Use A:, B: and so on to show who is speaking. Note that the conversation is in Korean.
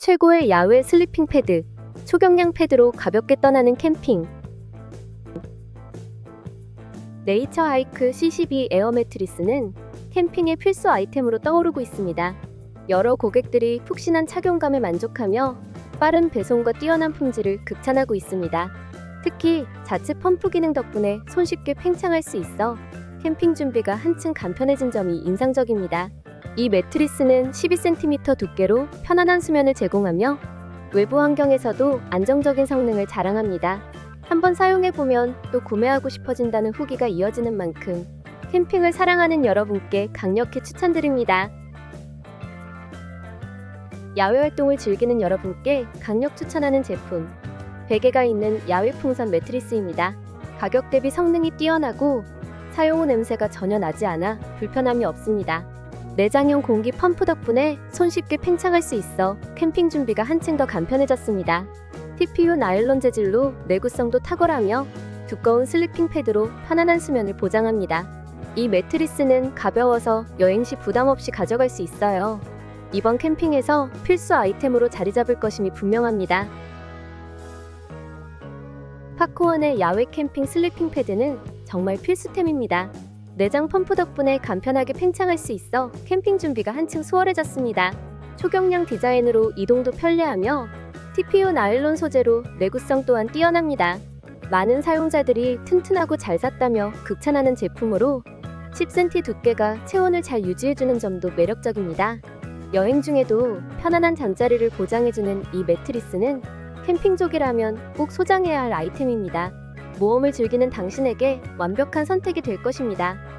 A: 최고의 야외 슬리핑 패드, 초경량 패드로 가볍게 떠나는 캠핑. 네이처 하이크 C12 에어 매트리스는 캠핑의 필수 아이템으로 떠오르고 있습니다. 여러 고객들이 푹신한 착용감에 만족하며 빠른 배송과 뛰어난 품질을 극찬하고 있습니다. 특히 자체 펌프 기능 덕분에 손쉽게 팽창할 수 있어 캠핑 준비가 한층 간편해진 점이 인상적입니다. 이 매트리스는 12cm 두께로 편안한 수면을 제공하며 외부 환경에서도 안정적인 성능을 자랑합니다. 한번 사용해보면 또 구매하고 싶어진다는 후기가 이어지는 만큼 캠핑을 사랑하는 여러분께 강력히 추천드립니다. 야외 활동을 즐기는 여러분께 강력 추천하는 제품 베개가 있는 야외 풍선 매트리스입니다. 가격 대비 성능이 뛰어나고 사용 후 냄새가 전혀 나지 않아 불편함이 없습니다. 내장형 공기 펌프 덕분에 손쉽게 팽창할 수 있어 캠핑 준비가 한층 더 간편해졌습니다. TPU 나일론 재질로 내구성도 탁월하며 두꺼운 슬리핑 패드로 편안한 수면을 보장합니다. 이 매트리스는 가벼워서 여행 시 부담 없이 가져갈 수 있어요. 이번 캠핑에서 필수 아이템으로 자리 잡을 것임이 분명합니다. 파크원의 야외 캠핑 슬리핑 패드는 정말 필수템입니다. 내장 펌프 덕분에 간편하게 팽창할 수 있어 캠핑 준비가 한층 수월해졌습니다. 초경량 디자인으로 이동도 편리하며 TPU 나일론 소재로 내구성 또한 뛰어납니다. 많은 사용자들이 튼튼하고 잘 샀다며 극찬하는 제품으로 10cm 두께가 체온을 잘 유지해주는 점도 매력적입니다. 여행 중에도 편안한 잠자리를 보장해주는 이 매트리스는 캠핑족이라면 꼭 소장해야 할 아이템입니다. 모험을 즐기는 당신에게 완벽한 선택이 될 것입니다.